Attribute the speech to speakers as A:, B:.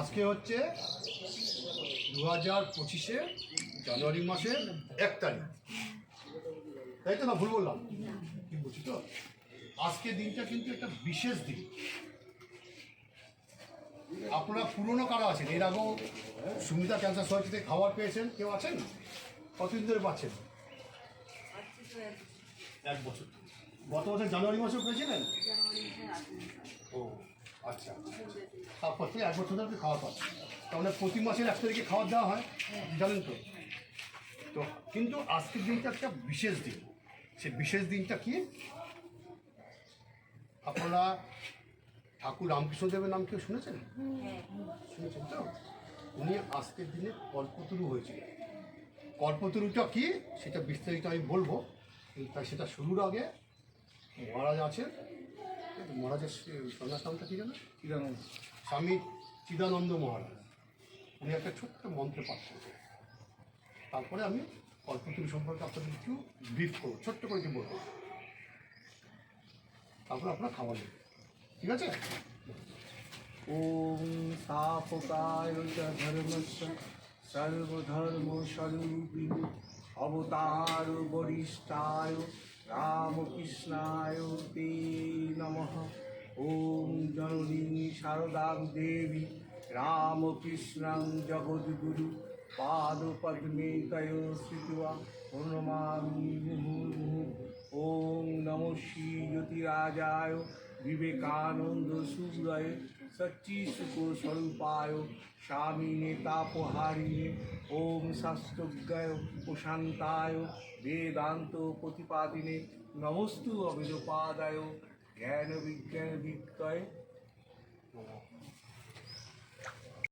A: আজকে হচ্ছে দু হাজার পঁচিশে জানুয়ারি মাসের এক তারিখ। তাই তো না? ভুল বললাম। ঠিক বলছি তো? আজকে দিনটা কিন্তু একটা বিশেষ দিন। আপনারা পুরনো কারা আছেন? এর আগেও সুমিতা ক্যান্সার সোসাইটিতে খাবার পেয়েছেন? কেউ আছেন? কতদিন ধরে পাচ্ছেন? এক বছর। গত বছর জানুয়ারি মাসেও পেয়েছিলেন? ও। আচ্ছা। তারপর থেকে এক বছর ধরে আপনি খাওয়া পাচ্ছেন। তাহলে প্রতি মাসের এক তারিখে খাবার দেওয়া হয়, জানেন তো? তো কিন্তু আজকের দিনটা একটা বিশেষ দিন। সে বিশেষ দিনটা কি? আপনারা ঠাকুর রামকৃষ্ণদেবের নাম কেউ শুনেছেন? শুনেছেন তো? উনি আজকের দিনে কল্পতরু হয়েছিল কল্পতরুটা কি? সেটা বিস্তারিত আমি বলব। তাই সেটা শুরুর আগে মহারাজ আছেন। মহারাজের সন্ন্যাস নামটা কি জানো?
B: চিদানন্দ।
A: স্বামী চিদানন্দ মহারাজ। উনি একটা ছোট্ট মন্ত্র পাঠ করবেন তারপরে আমি কল্পতরু সম্পর্কে আপনাদের একটু ব্রিফ করব ছোট্ট করে একটু বলব। তারপরে আপনারা খাবার নেবেন। ঠিক আছে?
B: ওম তাপকায় চ ধর্মস্য সর্বধর্মস্বরূপিণী অবতার বরিষ্ঠায় রামকৃষ্ণায় নমঃ ওম জননী শারদাং দেবী রামকৃষ্ণং জগদ্গুরু পাদপদ্মে তয় স্থিত্বা প্রণমামি মুহুর্মুহু ওম নম শ্রী জ্যোতিরাজায় বিবেকানন্দ সূর্যায় সচ্চি সুখ স্বরূপায় স্বামী নেতাপহারিণে ওম শাস্ত্রজ্ঞায় প্রশান্তায় বেদান্ত প্রতিপাদিনে নমস্তু অবিদপাদায় জ্ঞান বিজ্ঞান বিক্রয়